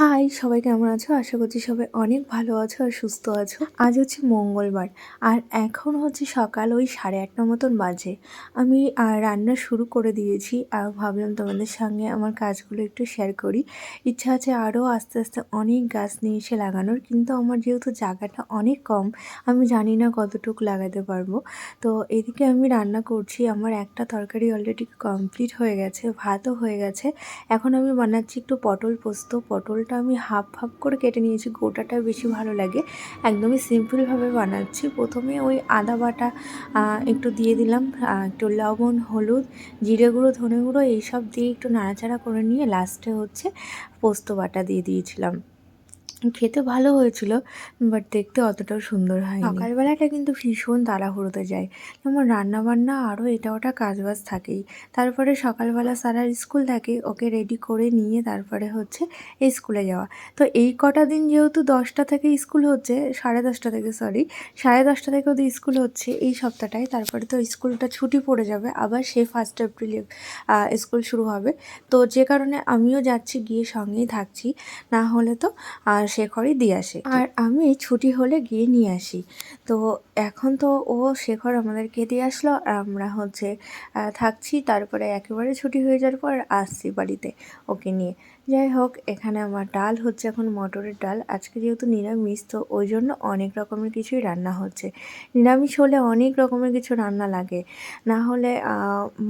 High, সবাই কেমন আছো? আশা করছি সবাই অনেক ভালো আছো আর সুস্থ আছো। আজ হচ্ছে মঙ্গলবার আর এখন হচ্ছে সকাল ওই সাড়ে আটটা মতন বাজে। আমি রান্না শুরু করে দিয়েছি আর ভাবলাম তোমাদের সঙ্গে আমার কাজগুলো একটু শেয়ার করি। ইচ্ছা আছে আরও আস্তে আস্তে অনেক গাছ নিয়ে এসে লাগানোর, কিন্তু আমার যেহেতু জায়গাটা অনেক কম, আমি জানি না কতটুকু লাগাতে পারব। তো এদিকে আমি রান্না করছি, আমার একটা তরকারি অলরেডি কমপ্লিট হয়ে গেছে, ভাতও হয়ে গেছে। এখন আমি বানাচ্ছি একটু পটল পোস্ত পটলটা আমি হাফ হাফ করে কেটে নিয়েছি, গোটাটা বেশি ভালো লাগে। একদমই সিম্পলভাবে বানাচ্ছি। প্রথমে ওই আদা বাটা একটু দিয়ে দিলাম একটু লবণ, হলুদ, জিরে গুঁড়ো, ধনে গুঁড়ো, এইসব দিয়ে একটু নাড়াচাড়া করে নিয়ে লাস্টে হচ্ছে পোস্ত বাটা দিয়ে দিয়েছিলাম। খেতে ভালো হয়েছিল বাট দেখতে অতটাও সুন্দর হয় সকালবেলাটা কিন্তু ভীষণ তাড়াহুড়োতে যায়। যেমন রান্না বান্না আরও এটা ওটা কাজবাজ থাকেই। তারপরে সকালবেলা সারার স্কুল থাকে, ওকে রেডি করে নিয়ে তারপরে হচ্ছে এই স্কুলে যাওয়া। তো এই কটা দিন যেহেতু দশটা থেকে স্কুল হচ্ছে, সাড়ে দশটা থেকে সরি সাড়ে দশটা থেকে ওদের স্কুল হচ্ছে এই সপ্তাহটায়। তারপরে তো স্কুলটা ছুটি পড়ে যাবে, আবার সেই ফার্স্ট এপ্রিলে স্কুল শুরু হবে। তো যে কারণে আমিও যাচ্ছি, গিয়ে সঙ্গেই থাকছি। না হলে তো আর শেখরই দিয়ে আসে। আর আমি ছুটি হলে গিয়ে নিয়ে আসি। তো এখন তো ও শেখর আমাদেরকে দিয়ে আসলো। আর আমরা হচ্ছে থাকছি, তারপরে একেবারে ছুটি হয়ে যাওয়ার পর আসছি বাড়িতে ওকে নিয়ে। যাই হোক, এখানে আমার ডাল হচ্ছে এখন মটরের ডাল। আজকে যেহেতু নিরামিষ, তো ওই জন্য অনেক রকমের কিছুই রান্না হচ্ছে। নিরামিষ হলে অনেক রকমের কিছু রান্না লাগে। না হলে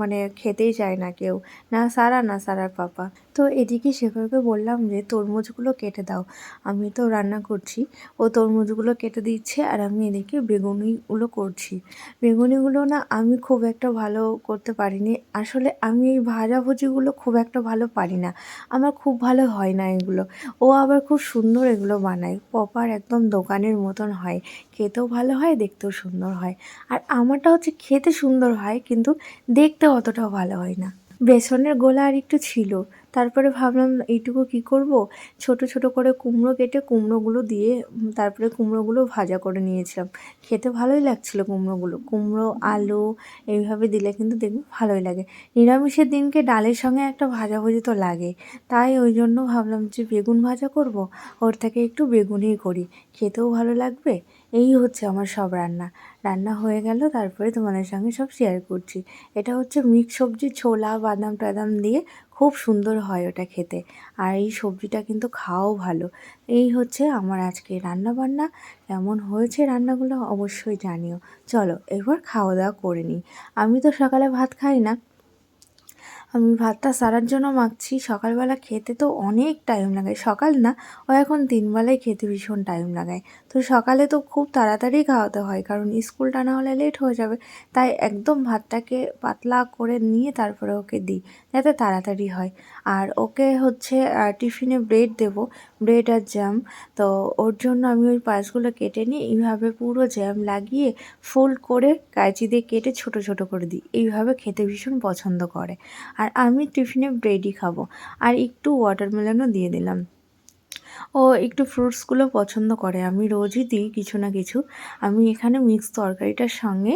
মানে খেতেই চায় না কেউ। না সারা, না সারার পাপা। তো এদিকে শেখরকে বললাম যে, তরমুজগুলো কেটে দাও। আমি তো রান্না করছি। ও তরমুজগুলো কেটে দিচ্ছে আর আমি এদিকে বেগুনিগুলো করছি। বেগুনিগুলো না আমি খুব একটা ভালো করতে পারিনি। আসলে আমি এই ভাজাভুজিগুলো খুব একটা ভালো পারি না। আমার খুব ভালো হয় না এগুলো। ও আবার খুব সুন্দর এগুলো বানায়। প্রপার একদম দোকানের মতন হয়। খেতেও ভালো হয়, দেখতেও সুন্দর হয়। আর আমারটা হচ্ছে খেতে সুন্দর হয়, কিন্তু দেখতে অতটাও ভালো হয় না। বেসনের গোলা আর একটু ছিল। তারপরে ভাবলাম এইটুকু কি করব? ছোট ছোট করে কুমড়ো কেটে কুমড়োগুলো দিয়ে তারপরে কুমড়োগুলো ভাজা করে নিয়েছিলাম। খেতে ভালোই লাগছিল কুমড়োগুলো। কুমড়ো, আলু এইভাবে দিলে কিন্তু দেখবে ভালোই লাগে। নিরামিষের দিনকে ডালের সঙ্গে একটা ভাজাভুজি তো লাগে। তাই ওই জন্য ভাবলাম যে বেগুন ভাজা করব, ওর থেকে একটু বেগুনই করি। খেতেও ভালো লাগবে, এই হচ্ছে আমার সব রান্না। রান্না হয়ে গেল, তারপরে তোমাদের সঙ্গে সব শেয়ার করছি। এটা হচ্ছে মিক্স সবজি, ছোলা, বাদাম, টাদাম দিয়ে খুব সুন্দর হয় ওটা খেতে। আর এই সবজিটা কিন্তু খাওয়াও ভালো। এই হচ্ছে আমার আজকে রান্না বান্না কেমন হয়েছে রান্নাগুলো অবশ্যই জানিও। চলো এবার খাওয়া দাওয়া করে নিই। আমি তো সকালে ভাত খাই না। আমি ভাতটা সারার জন্য মাখছি। সকালবেলা খেতে তো অনেক টাইম লাগে সকাল না, ও এখন তিনবেলায় খেতে ভীষণ টাইম লাগায়। তো সকালে তো খুব তাড়াতাড়ি খাওয়াতে হয়, কারণ স্কুলটা না হলে লেট হয়ে যাবে। তাই একদম ভাতটাকে পাতলা করে নিয়ে তারপরে ওকে দিই, যাতে তাড়াতাড়ি হয়। আর ওকে হচ্ছে টিফিনে ব্রেড দেব ব্রেড আর জ্যাম তো ওর জন্য আমি ওই পাশগুলো কেটে নিয়ে এইভাবে পুরো জ্যাম লাগিয়ে ফোল্ড করে কাঁচি দিয়ে কেটে ছোট ছোট করে দিই। এইভাবে খেতে ভীষণ পছন্দ করে। আর আমি টিফিনে ব্রেডই খাব। আর একটু ওয়াটারমেলনও দিয়ে দিলাম। ও একটু ফ্রুটসগুলো পছন্দ করে। আমি রোজই দিই কিছু না কিছু। আমি এখানে মিক্স তরকারিটার সঙ্গে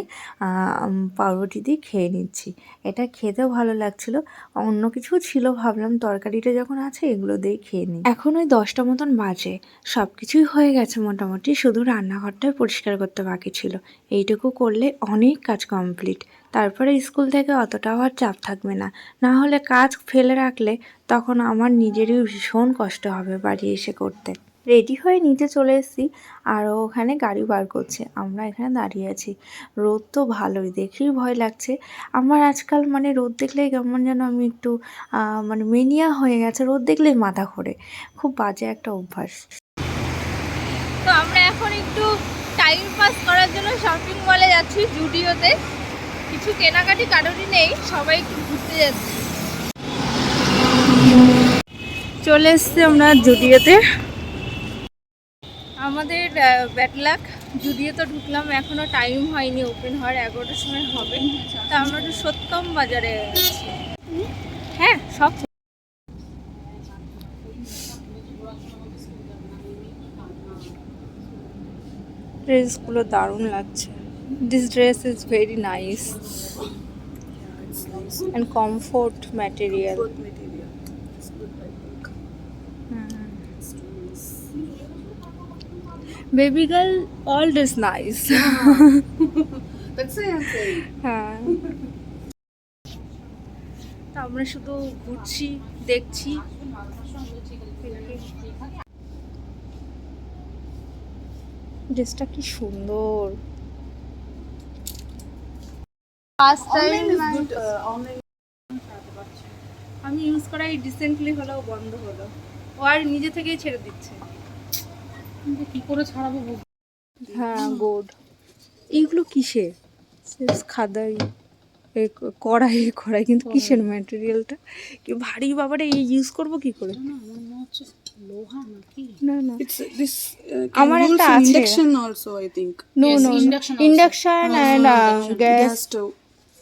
পাউরুটি দিয়ে খেয়ে নিচ্ছি। এটা খেতেও ভালো লাগছিল। অন্য কিছু ছিল, ভাবলাম তরকারিটা যখন আছে এগুলো দিয়ে খেয়ে নিই। এখন ওই দশটা মতন বাজে। সব কিছুই হয়ে গেছে মোটামুটি। শুধু রান্নাঘরটাই পরিষ্কার করতে বাকি ছিল। এইটুকু করলে অনেক কাজ কমপ্লিট তারপরে স্কুল থেকে অতটাও আর চাপ থাকবে না। না হলে কাজ ফেলে রাখলে তখন আমার নিজেরই ভীষণ কষ্ট হবে বাড়ি এসে করতে। রেডি হয়ে নিচে চলে এসেছি আর ওখানে গাড়ি বার করছে। আমরা এখানে দাঁড়িয়ে আছি। রোদ তো ভালোই, দেখেই ভয় লাগছে। আমার আজকাল মানে রোদ দেখলেই কেমন যেন আমি একটু মানে মেনিয়া হয়ে গেছে। রোদ দেখলেই মাথা ঘোরে। খুব বাজে একটা অভ্যাস। তো আমরা এখন একটু টাইম পাস করার জন্য শপিং মলে যাচ্ছি, জুডিওতে। কিছু কেনাকাটি কারোরই নেই, সবাই একটু ঘুরতে যাচ্ছি। চলে এসছি আমরা জুডিওতে। আমাদের ব্যাটলাক জুডিওতে ঢুকলাম, এখনও টাইম হয়নি ওপেন হওয়ার, এগারোটার সময় হবে। তা আমরা একটু সত্যম বাজারে হ্যাঁ সব ড্রেসগুলো দারুণ লাগছে। Is very nice and comfort material good material. It's good by look. Hmm baby girl old is nice That's why I'm saying. হ্যাঁ আমরা শুধু ঘুরছি দেখছি ড্রেসটা কি সুন্দর ফার্স্ট টাইম. আমি ইউজ করাই রিসেন্টলি হলেও বন্ধ হলো। ও আর নিজে থেকেই ছেড়ে দিচ্ছে। কি করে ছাড়াবো হ্যাঁ গোড এইগুলো কিসের? খাদাই এ কড়াই কড়াই কিন্তু কিসের ম্যাটেরিয়ালটা কি ভারী বাবারে এই ইউজ করব কি করে? না আমার হচ্ছে লোহা নাকি? না না। It's uh, আমার একটা আছে। induction also I think. No no induction induction Induction, gas gas stove.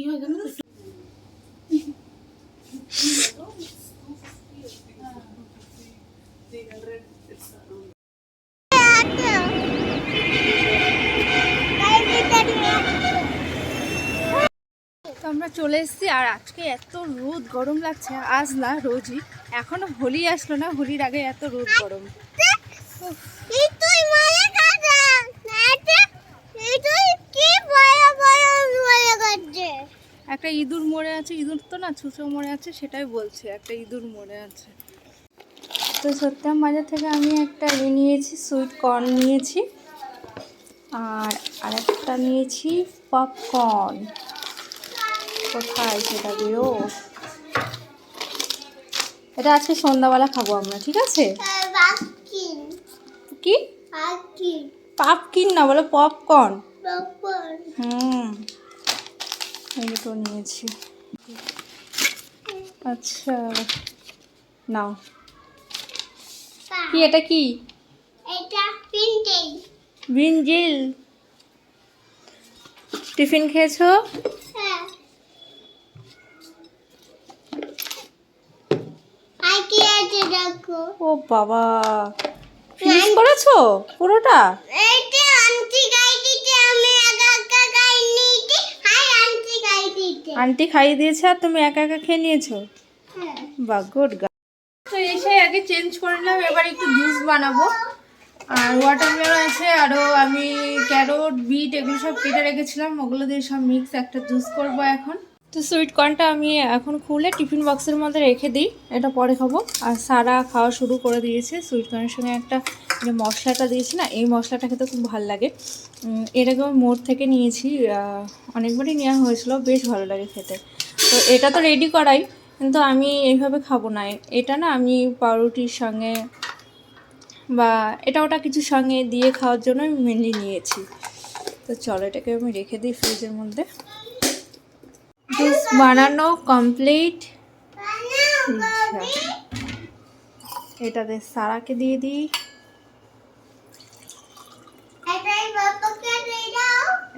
কি হয় জানো তো? তো আমরা চলে এসেছি আর আজকে এত রোদ গরম লাগছে আজ না রোজই। এখনও হোলি আসলো না হোলির আগে এত রোদ গরম। একটা ইঁদুর মরে আছে ইঁদুর তো না ছুঁচো মরে আছে সেটাই বলছে একটা ইঁদুর মরে আছে। তো সত্যম বাজার থেকে আমি একটা ইয়ে নিয়েছি সুইট কর্ন নিয়েছি আর আরেকটা নিয়েছি পপকর্ন। কোথায় সেটা বেরো এটা আজকে সন্ধ্যাবেলা খাব আমরা ঠিক আছে? কি? পাপকিন। না বলো পপকর্ন। হুম। এই দুটো নিয়েছি। আচ্ছা নাও। কি এটা কি? ব্রিঞ্জিল টিফিন খেয়েছো? ও বাবা। ফিনিশ করেছ পুরোটা? আন্টি খাইয়ে দিয়েছে আর তুমি একা একা খেয়ে নিয়েছো? বা গুড তো এসে আগে চেঞ্জ করে নিলাম এবার একটু জুস বানাবো। আর ওয়াটারমেলন আছে আরও আমি ক্যারোট বিট এগুলো সব কেটে রেখেছিলাম। ওগুলো দিয়ে সব মিক্স একটা জুস করব এখন। তো সুইট কর্নটা আমি এখন খুলে টিফিন বক্সের মধ্যে রেখে দিই এটা পরে খাব। আর সারা খাওয়া শুরু করে দিয়েছে সুইট কর্নের সঙ্গে একটা যে মশলাটা দিয়েছি না, এই মশলাটা খেতে খুব ভালো লাগে। এর আগে আমি মোড় থেকে নিয়েছি অনেকবারই নেওয়া হয়েছিল, বেশ ভালো লাগে খেতে। তো এটা তো রেডি করাই, কিন্তু আমি এইভাবে খাব না। এটা না আমি পাউরুটির সঙ্গে বা এটা ওটা কিছু সঙ্গে দিয়ে খাওয়ার জন্য আমি মেনলি নিয়েছি। তো চলো এটাকে আমি রেখে দিই ফ্রিজের মধ্যে। বানানো কমপ্লিট এটাতে সারাকে দিয়ে দিই।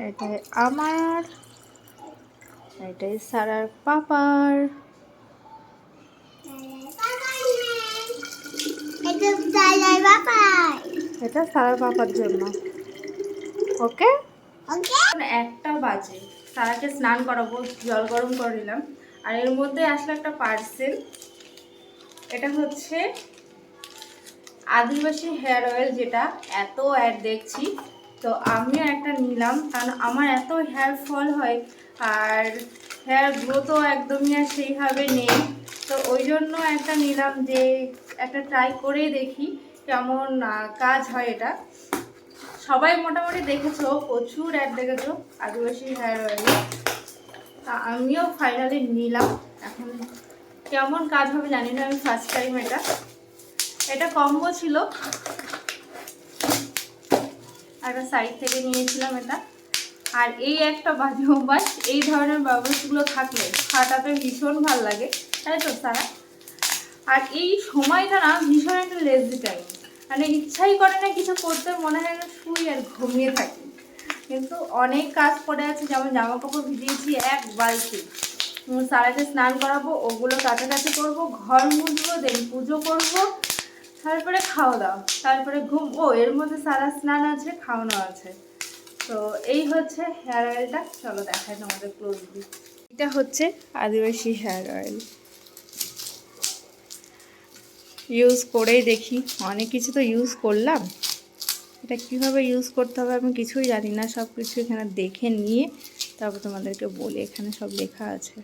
এটাই আমার এটাই সারার পাপার। এটা সারার পাপার। জন্য। ওকে? একটা বাজে। সারাকে স্নান করাবো জল গরম করে নিলাম। আর এর মধ্যে আসলো একটা পার্সেল। এটা হচ্ছে আদিবাসী হেয়ার অয়েল যেটা এত অ্যাড দেখছি, তো আমিও একটা নিলাম, কারণ আমার এত হেয়ার ফল হয়, আর হেয়ার গ্রোথও একদমই আর সেইভাবে নেই, তো ওই জন্য একটা নিলাম যে একটা ট্রাই করেই দেখি কেমন কাজ হয় এটা। সবাই মোটামুটি দেখেছ, প্রচুর অ্যাড দেখেছ আদিবাসী হেয়ার অয়েল তা আমিও ফাইনালি নিলাম, এখন কেমন কাজ হবে জানি না, আমি ফার্স্ট টাইম এটা। এটা কম্বো ছিল। একটা সাইড থেকে নিয়েছিলাম এটা। আর এই একটা বাজে অভ্যাস, এই ধরনের ব্যবস্থাগুলো থাকলে খাটাতে ভীষণ ভালো লাগে। তাই তো, সারা? আর এই সময়টা না, ভীষণ একটা লেজি টাইম মানে ইচ্ছাই করে না কিছু করতে, মনে হয় না শুই আর ঘুমিয়ে থাকি। কিন্তু অনেক কাজ পড়ে আছে, যেমন জামা কাপড় ভিজিয়েছি, এক বালতি। সারাকে স্নান করাবো, ওগুলো কাছাকাছি করব, ঘর মুছবো দেন পুজো করব তারপরে খাওয়া দাওয়া, তারপরে ঘুম, ও, এর মধ্যে সারা স্নান আছে, খাওয়ানো আছে। তো এই হচ্ছে হেয়ার অয়েলটা, চলো দেখাই তোমাদের ক্লোজলি এটা হচ্ছে আদিবাসী হেয়ার অয়েল। ইউজ করেই দেখি, অনেক কিছু তো ইউজ করলাম। এটা কীভাবে ইউজ করতে হবে আমি কিছুই জানি না সব কিছু এখানে দেখে নিয়ে তারপর তোমাদেরকে বলি, এখানে সব লেখা আছে।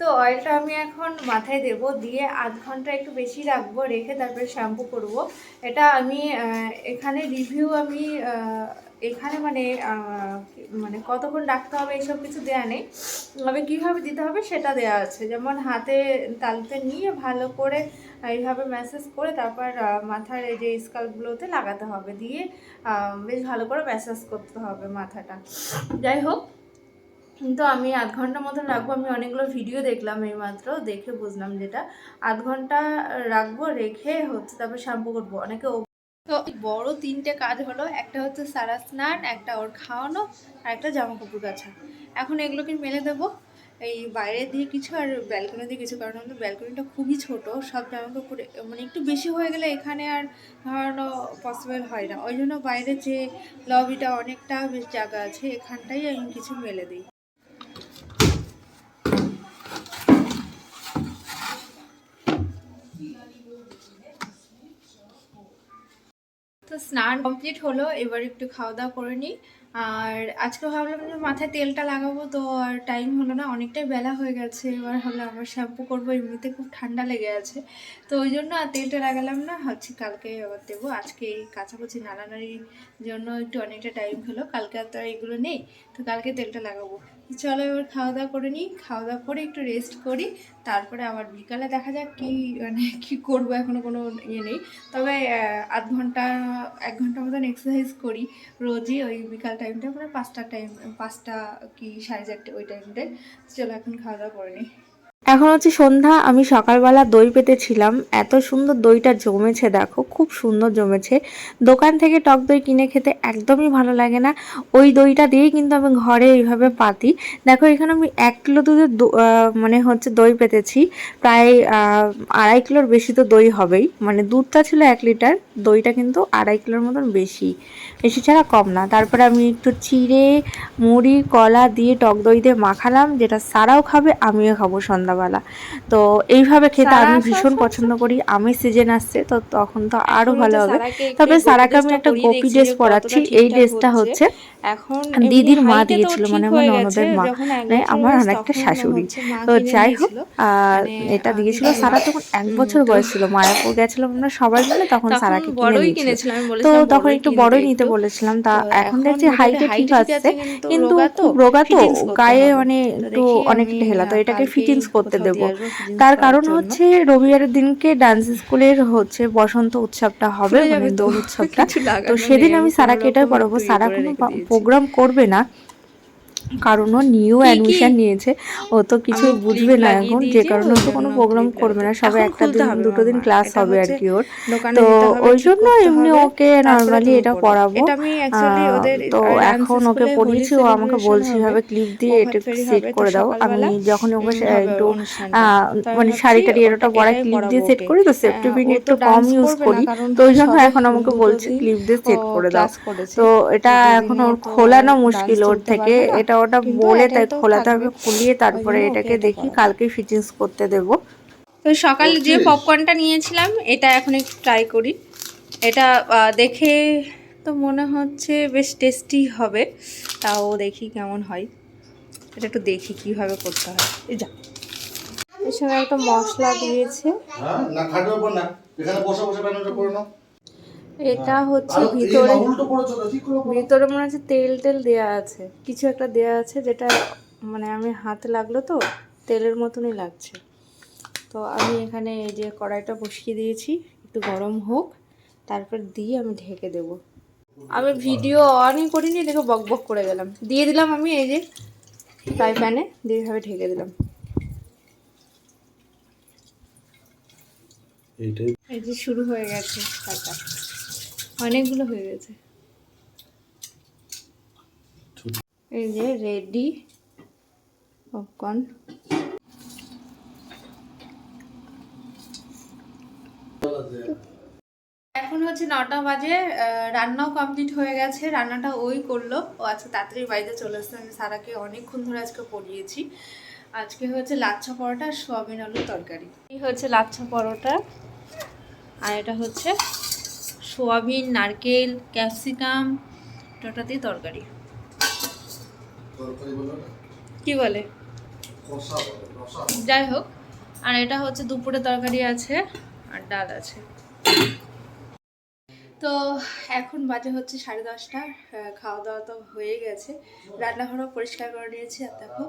তো অয়েলটা আমি এখন মাথায় দেব, দিয়ে আধ ঘণ্টা একটু বেশি রাখব, রেখে তারপরে শ্যাম্পু করব। এটা আমি এখানে রিভিউ আমি এখানে মানে মানে কতক্ষণ রাখতে হবে এইসব কিছু দেওয়া নেই। তবে কীভাবে দিতে হবে সেটা দেওয়া আছে। যেমন হাতে তালুতে নিয়ে ভালো করে এইভাবে ম্যাসেজ করে তারপর মাথার এই যে স্কাল্পগুলোতে লাগাতে হবে। দিয়ে বেশ ভালো করে ম্যাসাজ করতে হবে মাথাটা। যাই হোক কিন্তু আমি আধ ঘণ্টা মতন রাখব, আমি অনেকগুলো ভিডিও দেখলাম এই মাত্র দেখে বুঝলাম যেটা। আধ ঘণ্টা রাখব, রেখে হচ্ছে তারপর শ্যাম্পু করব। অনেকে তো বড় তিনটে কাজ হলো, একটা হচ্ছে সারা স্নান, একটা ওর খাওয়ানো, আর একটা জামা কাপড় কাছা এখন এগুলোকে মেলে দেবো। এই বাইরে দিয়ে কিছু আর ব্যালকনি দিয়ে কিছু, কারণ আমাদের ব্যালকনিটা খুবই ছোট, সব জামা কাপড় মানে একটু বেশি হয়ে গেলে এখানে আর ধরানো পসিবল হয় না। ওই জন্য বাইরে যে লবিটা অনেকটা বেশ জায়গা আছে, এখানটাই আমি কিছু মেলে দিই। তো স্নান কমপ্লিট হলো, এবার একটু খাওয়া দাওয়া করে নিই। আর আজকে ভাবলাম যে মাথায় তেলটা লাগাবো, তো আর টাইম হলো না, অনেকটাই বেলা হয়ে গেছে। এবার হলো আবার শ্যাম্পু করব, এমনিতে খুব ঠান্ডা লেগে আছে। তো ওই জন্য আর তেলটা লাগালাম না হচ্ছে কালকে আবার দেবো। আজকে এই কাছাকাছি নাড়ানাড়ির জন্য একটু অনেকটা টাইম হলো, কালকে আর তো এগুলো নেই, তো কালকে তেলটা লাগাবো। চলো এবার খাওয়া দাওয়া করে নিই। খাওয়া দাওয়া করে একটু রেস্ট করি। তারপরে আবার বিকালে দেখা যাক কি মানে কি করব এখনও কোনো ইয়ে নেই। তবে আধ ঘণ্টা, এক ঘণ্টা মতন এক্সারসাইজ করি রোজই ওই বিকাল টাইমটা মানে পাঁচটা টাইম পাঁচটা কি সাড়ে চারটে ওই টাইমটায় চলো এখন খাওয়া দাওয়া করে নিই। এখন হচ্ছে সন্ধ্যা, আমি সকালবেলা দই পেতেছিলাম। এত সুন্দর দইটা জমেছে, দেখো, খুব সুন্দর জমেছে। দোকান থেকে টক দই কিনে খেতে একদমই ভালো লাগে না। ওই দইটা দিয়েই কিন্তু আমি ঘরে এইভাবে পাতি। দেখো, এখানে আমি এক কিলো দুধের মানে হচ্ছে দই পেতেছি। প্রায় আড়াই কিলোর বেশি তো দই হবেই। মানে দুধটা ছিল এক লিটার, দইটা কিন্তু আড়াই কিলোর মতন বেশি। বেশি ছাড়া কম না। তারপরে আমি একটু চিড়ে, মুড়ি, কলা দিয়ে টক দই দিয়ে মাখালাম, যেটা সারাও খাবে, আমিও খাব সন্ধ্যাবেলা। তো এইভাবে খেতে আমি ভীষণ পছন্দ করি। আমি সিজন আসছে তো তখন তো আরও ভালো হবে। তবে সারাকে আমি একটা গোপী ড্রেস পরাচ্ছি এই ড্রেসটা হচ্ছে। এখন দিদির মা দিয়েছিল মানে আমার ননদের মা। মানে আমার আর একটা শাশুড়ি। তো যাই হোক মানে, এটা দিয়েছিল। সারা তখন এক বছর বয়স ছিল মায়াপুর গেছিলাম আমরা সবাই মিলে তখন সারাকে কিনে তো তখন একটু বড়ই নিতে বলেছিলাম। তা এখন দেখছি হাইটে ঠিক আছে কিন্তু রোগা তো, গায়ে। মানে একটু অনেকটা হেলা। তো এটাকে ফিটিংস করতে দেব। তার কারণ হচ্ছে রবিবারের দিনকে ডান্স স্কুলের হচ্ছে বসন্ত উৎসবটা হবে মানে তো, দোল উৎসবটা তো সেদিন আমি সারাকে এটাই ইয়ে সারা কোনো প্রোগ্রাম করবে না। কারণ ও নিউ অ্যাডমিশন নিয়েছে। ও তো আমি বুঝবে না এখন যে কারণে ও তো কোনো প্রোগ্রাম করবে না সবে একটা দিন দুটো দিন ক্লাস হবে আর কি ওর। তো ওই জন্য এমনি ওকে নর্মালি এটা পড়াবো এটা আমি actually ওদের তো এখন ওকে পড়িয়েছি ও আমাকে বলছি হবে। ক্লিপ দিয়ে এটা সেট করে দাও। আমি যখন ওকে একটু মানে শাড়ি টাড়ি এটা পরা ক্লিপ দিয়ে সেট করি তো সেফটি পিন একটু তো কম ইউজ করি। তো ওই জন্য এখন আমাকে বলছে ক্লিপ দিয়ে সেট করে দাও। তো এটা এখন ওর খোলানো মুশকিল ওর থেকে এটা ওটা বলে তাই খোলাতে থাকবে। হবে খুলিয়ে তারপরে এটাকে দেখি। কালকে ফিটিংস করতে দেবো। তো সকালে যে পপকর্নটা নিয়েছিলাম এটা এখন একটু ট্রাই করি। এটা দেখে তো মনে হচ্ছে বেশ টেস্টি হবে তাও দেখি কেমন হয়। এটা একটু দেখি কীভাবে করতে হয়। এই যা। এর সঙ্গে একটা মশলা দিয়েছে। হ্যাঁ না খাটের উপর না। এখানে বসে বসে করে নাও। এটা হচ্ছে ভিতরে। ভিতরে মনে হচ্ছে তেল টেল দেয়া আছে। কিছু একটা দেয়া আছে যেটা মানে আমি হাত লাগল তো তেলের মতনই লাগছে। তো আমি এখানে এই যে কড়াইটা বসিয়ে দিয়েছি একটু গরম হোক তারপর দিয়ে আমি ঢেকে দেব। আমি ভিডিও অনই করিনি দেখে বক বক করে গেলাম। দিয়ে দিলাম আমি এই যে ফ্রাই প্যানে দিয়ে এভাবে ঢেকে দিলাম। এইটাই। এই যে শুরু হয়ে গেছে কাটা অনেকগুলো হয়ে গেছে। এই যে রেডি পপকর্ন। এখন হচ্ছে নটা বাজে রান্নাও কমপ্লিট হয়ে গেছে, রান্নাটা ওই করল। ও আচ্ছা তাড়াতাড়ি বাড়িতে চলে এসছে আমি সারাকে অনেকক্ষণ ধরে আজকে পড়িয়েছি। আজকে হচ্ছে লাচ্ছা পরোটা আর সোয়াবিন আলুর তরকারি। এই হচ্ছে লাচ্ছা পরোটা, আর এটা হচ্ছে সোয়াবিন নারকেল ক্যাপসিকাম টোটা দিয়ে তরকারি। কি বলে? যাই হোক আর এটা হচ্ছে দুপুরে তরকারি আছে আর ডাল আছে। তো এখন বাজে হচ্ছে সাড়ে দশটা খাওয়া দাওয়া তো হয়ে গেছে। রান্নাঘরও পরিষ্কার করে নিয়েছি আর দেখো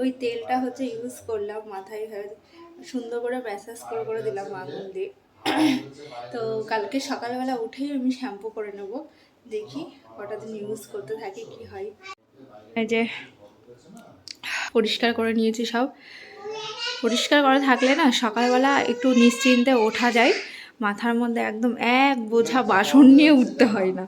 ওই তেলটা হচ্ছে ইউজ করলাম মাথায় সুন্দর করে ম্যাসাজ করে করে দিলাম আঙুল দিয়ে। তো কালকে সকালবেলা উঠেই আমি শ্যাম্পু করে নেব। দেখি কটা দিন ইউজ করতে থাকি কি হয়। এই যে পরিষ্কার করে নিয়েছি সব। পরিষ্কার করা থাকলে না সকালবেলা একটু নিশ্চিন্তে ওঠা যায়। মাথার মধ্যে একদম এক বোঝা বাসন নিয়ে উঠতে হয় না।